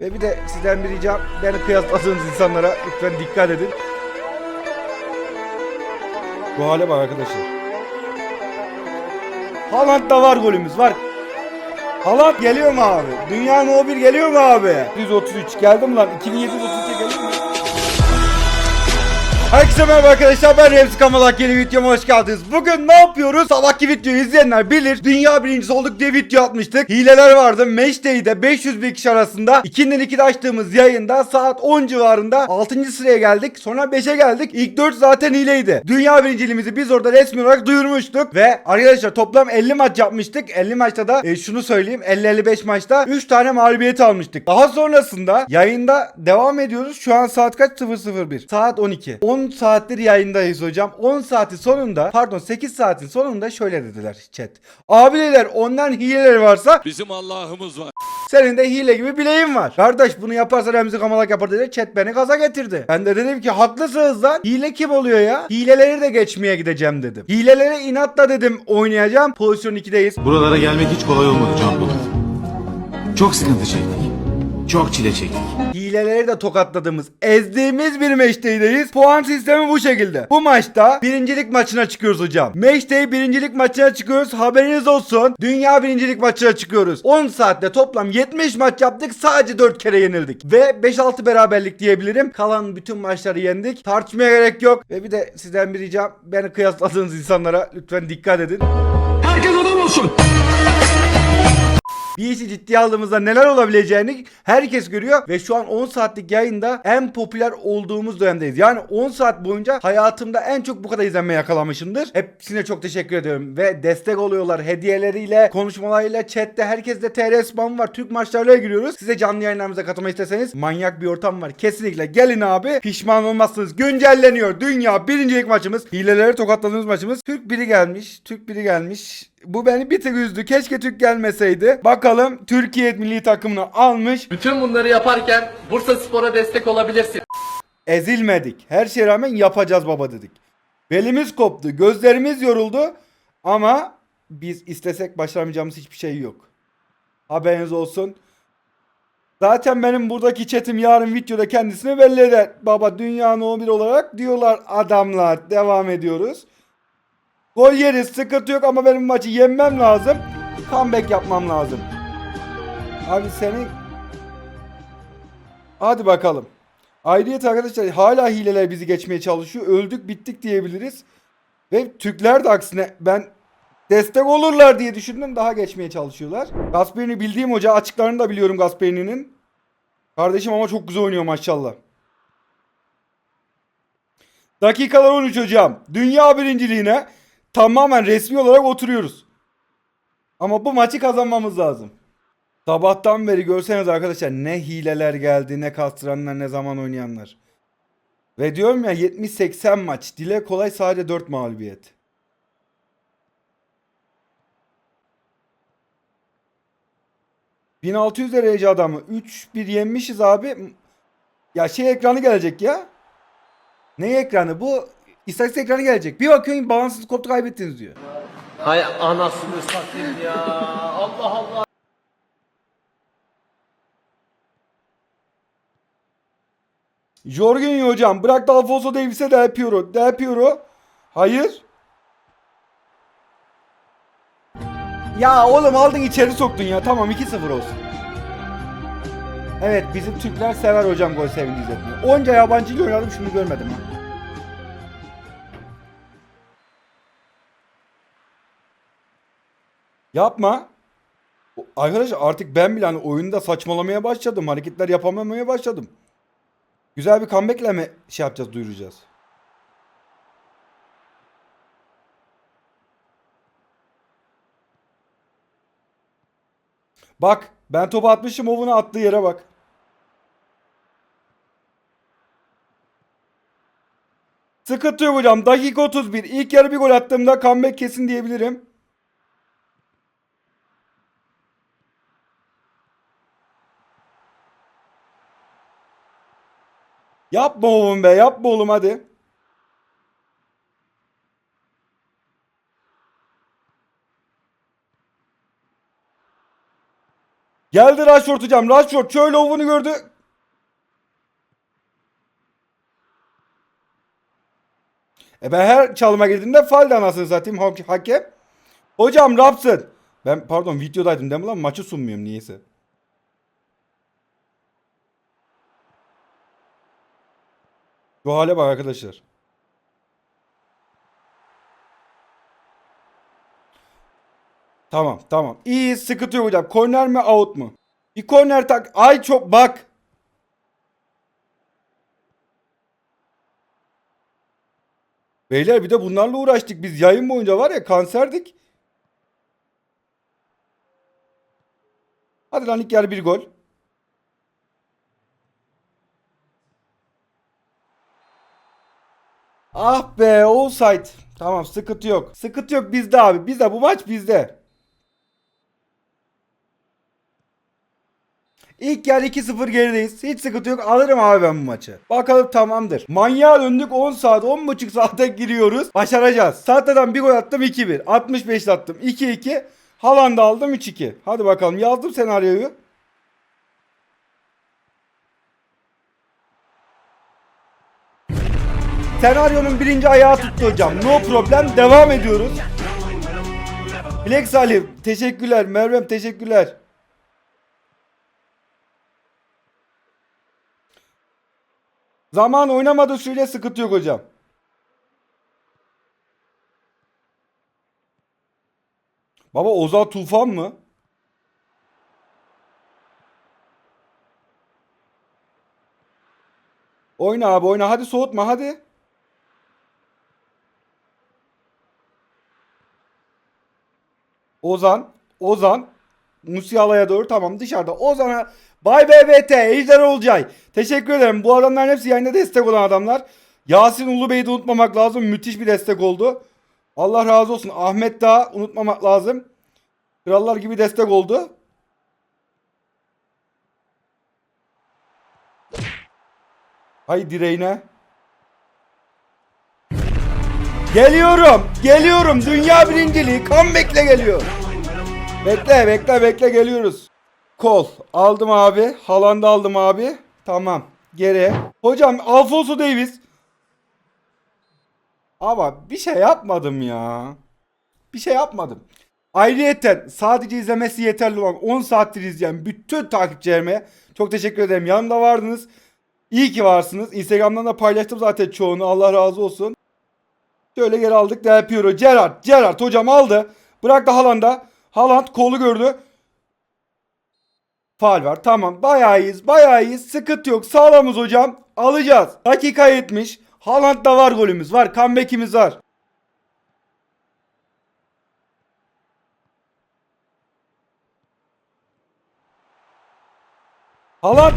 Ve bir de sizden bir ricam beni kıyasladığınız insanlara lütfen dikkat edin. Bu hale bak arkadaşlar. Haaland'da var golümüz var. Haaland geliyor mu abi? Dünyanın o bir geliyor mu abi? 133 geldim lan. 2733'e geliyor mu? Herkese merhaba arkadaşlar ben Remzi Kamalak yeni videoma hoş geldiniz. Bugün ne yapıyoruz? Sabahki videoyu izleyenler bilir. Dünya birincisi olduk diye video atmıştık. Hileler vardı. Match Day'de 500 bin kişi arasında 2'nin 2'de açtığımız yayında saat 10 civarında 6. sıraya geldik. Sonra 5'e geldik. İlk 4 zaten hileydi. Dünya birinciliğimizi biz orada resmi olarak duyurmuştuk. Ve arkadaşlar toplam 50 maç yapmıştık. 50 maçta da e, şunu söyleyeyim 50-55 maçta 3 tane mağlubiyet almıştık. Daha sonrasında yayında devam ediyoruz. Şu an saat kaç? 001. Saat 12. 10 saattir yayındayız hocam. 10 saati sonunda pardon 8 saatin sonunda şöyle dediler chat. Abiler ondan hileler varsa Bizim Allah'ımız var. senin de hile gibi bileğin var. Kardeş bunu yaparsa Remzi Kamalak yapar dedi. Chat beni gaza getirdi. Ben de dedim ki haklısınız lan. Hile kim oluyor ya? Hileleri de geçmeye gideceğim dedim. Hilelere inatla dedim oynayacağım. Pozisyon 2'deyiz. Buralara gelmek hiç kolay olmadı Can Polat. Çok sıkıntı çektik. Çok çile çektik. Hileleri de tokatladığımız, ezdiğimiz bir match'teyiz. Puan sistemi bu şekilde. Bu maçta birincilik maçına çıkıyoruz hocam. Match'te birincilik maçına çıkıyoruz. Haberiniz olsun. Dünya birincilik maçına çıkıyoruz. 10 saatte toplam 70 maç yaptık. Sadece 4 kere yenildik. Ve 5-6 beraberlik diyebilirim. Kalan bütün maçları yendik. Tartışmaya gerek yok. Ve bir de sizden bir ricam beni kıyasladığınız insanlara lütfen dikkat edin. Herkes adam olsun. Bir işi ciddiye aldığımızda neler olabileceğini herkes görüyor ve şu an 10 saatlik yayında en popüler olduğumuz dönemdeyiz. Yani 10 saat boyunca hayatımda en çok bu kadar izlenme yakalamışımdır. Hepsine çok teşekkür ediyorum ve destek oluyorlar hediyeleriyle, konuşmalarıyla, chatte herkeste TR spam var. Türk maçlarına giriyoruz. Size canlı yayınlarımıza katılmak isteseniz manyak bir ortam var. Kesinlikle gelin abi. Pişman olmazsınız. Güncelleniyor. Dünya birincilik maçımız. Hileleri tokatladığımız maçımız. Türk biri gelmiş. Türk biri gelmiş. Bu beni bir tık üzdü. Keşke Türk gelmeseydi. Bakalım Türkiye milli takımını almış. Bütün bunları yaparken Bursa Spor'a destek olabilirsin. Ezilmedik. Her şeye rağmen yapacağız baba dedik. Belimiz koptu. Gözlerimiz yoruldu. Ama biz istesek başaramayacağımız hiçbir şey yok. Haberiniz olsun. Zaten benim buradaki chatim yarın videoda kendisini belli eder. Baba dünyanın 11 olarak diyorlar adamlar. Devam ediyoruz. Gol yeriz sıkıntı yok ama benim maçı yenmem lazım. Comeback yapmam lazım. Abi senin... Hadi bakalım. Ayrıyet arkadaşlar hala hileler bizi geçmeye çalışıyor. Öldük bittik diyebiliriz. Ve Türkler de aksine ben destek olurlar diye düşündüm daha geçmeye çalışıyorlar. Gasperini bildiğim hoca açıklarını da biliyorum Gasperini'nin. Kardeşim ama çok güzel oynuyor maşallah. Dakikalar 13 hocam. Dünya birinciliğine tamamen resmi olarak oturuyoruz. Ama bu maçı kazanmamız lazım. Sabahtan beri görseniz arkadaşlar ne hileler geldi, ne kastıranlar, ne zaman oynayanlar. Ve diyorum ya 70-80 maç. Dile kolay sadece 4 mağlubiyet. ...1600 derece adamı. 3-1 yenmişiz abi. Ya şey ekranı gelecek ya. Ne ekranı? Bu istatistik ekranı gelecek. Bir bakıyorsun bağımsız koptu kaybettiniz diyor. Hay anasını satayım ya. Allah Allah. Jorginho hocam bırak Alfonso Davies'e Del Piero. Del Piero. Hayır. Ya oğlum aldın içeri soktun ya. Tamam 2-0 olsun. Evet bizim Türkler sever hocam gol sevinci izletmeyi. Onca yabancı oynadım şunu görmedim ha. Yapma. Arkadaşlar artık ben bile hani oyunda saçmalamaya başladım. Hareketler yapamamaya başladım. Güzel bir comeback'le mi şey yapacağız, duyuracağız? Bak, ben topu atmışım, Ovun'a attığı yere bak. Sıkıntı yok hocam. Dakika 31. İlk yarı bir gol attığımda comeback kesin diyebilirim. Yapma oğlum be, yapma oğlum hadi. Geldi Rashford hocam. Rashford şöyle ovunu gördü. E ben her çalıma girdiğimde falde anasını satayım ha- hakem. Hocam Rapsın. Ben pardon videodaydım değil mi lan? Maçı sunmuyorum niyeyse. Şu hale bak arkadaşlar. Tamam tamam. İyi sıkıntı yok hocam. Korner mi out mu? Bir korner tak. Ay çok bak. Beyler bir de bunlarla uğraştık. Biz yayın boyunca var ya kanserdik. Hadi lan ilk yarı bir gol. Ah be offside. Tamam sıkıntı yok. Sıkıntı yok bizde abi. Bizde bu maç bizde. İlk yarı 2-0 gerideyiz. Hiç sıkıntı yok. Alırım abi ben bu maçı. Bakalım tamamdır. Manyağa döndük 10 saat 10.5 saate giriyoruz. Başaracağız. Saatlerden bir gol attım 2-1. 65 attım 2-2. Haaland'ı aldım 3-2. Hadi bakalım yazdım senaryoyu. Senaryonun birinci ayağı tuttu hocam. No problem. Devam ediyoruz. Bilek Salim. Teşekkürler. Mervem teşekkürler. Zaman oynamadığı sürece sıkıntı yok hocam. Baba Ozan Tufan mı? Oyna abi oyna. Hadi soğutma hadi. Ozan. Ozan. Musiala'ya doğru tamam dışarıda. Ozan'a Bay BBT, Ejder Olcay. Teşekkür ederim. Bu adamların hepsi yayında destek olan adamlar. Yasin Ulubey'i de unutmamak lazım. Müthiş bir destek oldu. Allah razı olsun. Ahmet Dağ unutmamak lazım. Krallar gibi destek oldu. Hay direğine. Geliyorum. Geliyorum. Dünya birinciliği comeback'le geliyor. Bekle bekle bekle geliyoruz. Kol. Aldım abi. Haaland'ı aldım abi. Tamam. Geri. Hocam Alfonso Davis. Ama bir şey yapmadım ya. Bir şey yapmadım. Ayrıyeten sadece izlemesi yeterli olan 10 saattir izleyen bütün takipçilerime çok teşekkür ederim. Yanımda vardınız. İyi ki varsınız. Instagram'dan da paylaştım zaten çoğunu. Allah razı olsun. Şöyle geri aldık. Del Piero. Gerrard. Gerrard hocam aldı. Bıraktı Haaland'a. Haaland kolu gördü. Faal var. Tamam. Bayağı iyiyiz. Bayağı iyiyiz. Sıkıntı yok. Sağlamız hocam. Alacağız. Dakika 70. Haaland'da var golümüz. Var. Comeback'imiz var. Haaland.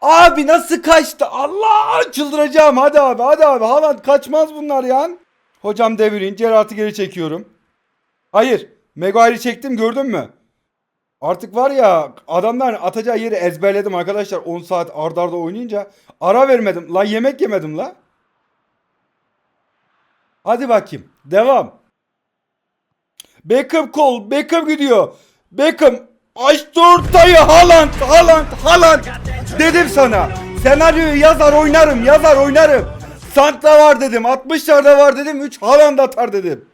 Abi nasıl kaçtı? Allah çıldıracağım. Hadi abi. Hadi abi. Haaland kaçmaz bunlar ya. Hocam devirin. Gerard'ı geri çekiyorum. Hayır. Maguire'i çektim gördün mü? Artık var ya adamlar atacağı yeri ezberledim arkadaşlar 10 saat ardarda arda oynayınca. Ara vermedim. La yemek yemedim la. Hadi bakayım. Devam. Beckham kol. Beckham gidiyor. Beckham. Açtı ortayı. Haaland. Haaland. Haaland. Dedim sana. Senaryoyu yazar oynarım. Yazar oynarım. Santra var dedim. 60'larda var dedim. 3 Haaland atar dedim.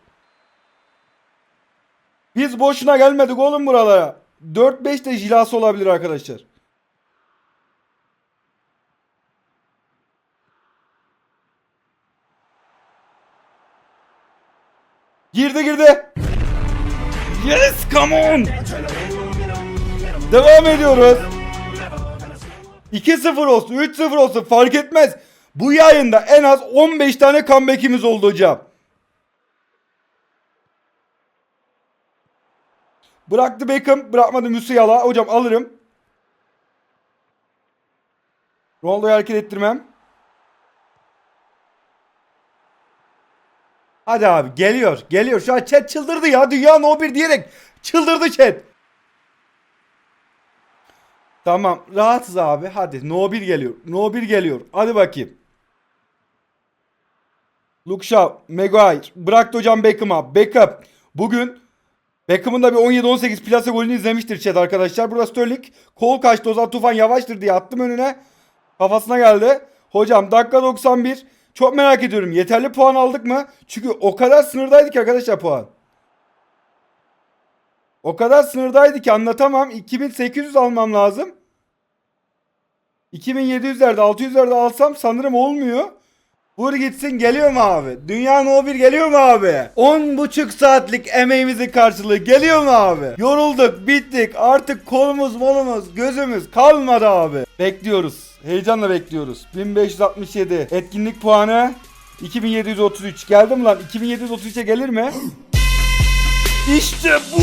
Biz boşuna gelmedik oğlum buralara. 4-5 de jilası olabilir arkadaşlar. Girdi girdi. Yes come on. Devam ediyoruz. 2-0 olsun 3-0 olsun fark etmez. Bu yayında en az 15 tane comeback'imiz oldu hocam. Bıraktı Beckham. Bırakmadı Musiala. Hocam alırım. Ronaldo'yu hareket ettirmem. Hadi abi geliyor. Geliyor. Şu an chat çıldırdı ya. Dünya no 1 diyerek çıldırdı chat. Tamam. Rahatsız abi. Hadi. No 1 geliyor. No 1 geliyor. Hadi bakayım. Luke Shaw. Maguire. Bıraktı hocam Beckham'a. Beckham. Bugün Beckham'ın da bir 17-18 plase golünü izlemiştir chat arkadaşlar. Burada Sterling kol kaçtı Ozan Tufan yavaştır diye attım önüne. Kafasına geldi. Hocam dakika 91. Çok merak ediyorum. Yeterli puan aldık mı? Çünkü o kadar sınırdaydı ki arkadaşlar puan. O kadar sınırdaydı ki anlatamam. 2800 almam lazım. 2700'lerde 600'lerde alsam sanırım olmuyor. Vur gitsin geliyor mu abi? Dünya No 1 geliyor mu abi? 10 buçuk saatlik emeğimizin karşılığı geliyor mu abi? Yorulduk, bittik. Artık kolumuz, molumuz, gözümüz kalmadı abi. Bekliyoruz. Heyecanla bekliyoruz. 1567 etkinlik puanı 2733 geldi mi lan? 2733'e gelir mi? İşte bu!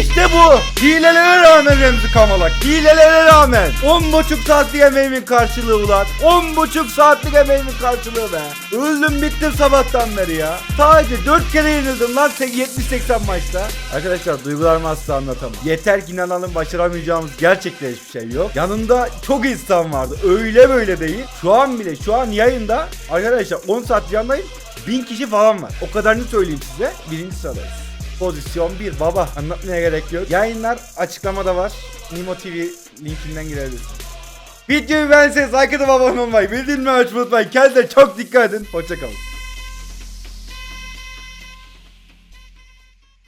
İşte bu. Hilelere rağmen Remzi Kamalak. Hilelere rağmen. 10 buçuk saatlik emeğimin karşılığı ulan. 10 buçuk saatlik emeğimin karşılığı be. Öldüm bittim sabahtan beri ya. Sadece 4 kere yenildim lan 70-80 maçta. Arkadaşlar duygularımı asla anlatamam. Yeter ki inanalım başaramayacağımız gerçekten hiçbir şey yok. Yanında çok insan vardı. Öyle böyle değil. Şu an bile şu an yayında arkadaşlar 10 saat yandayım. 1000 kişi falan var. O kadarını söyleyeyim size. Birinci sıradayız. Pozisyon 1 baba anlatmaya gerek yok. Yayınlar açıklamada var. Nimo TV linkinden girebilirsiniz. Videoyu beğenseniz like atıp abone olmayı, bildirimleri açmayı unutmayın. Kendinize çok dikkat edin. Hoşçakalın.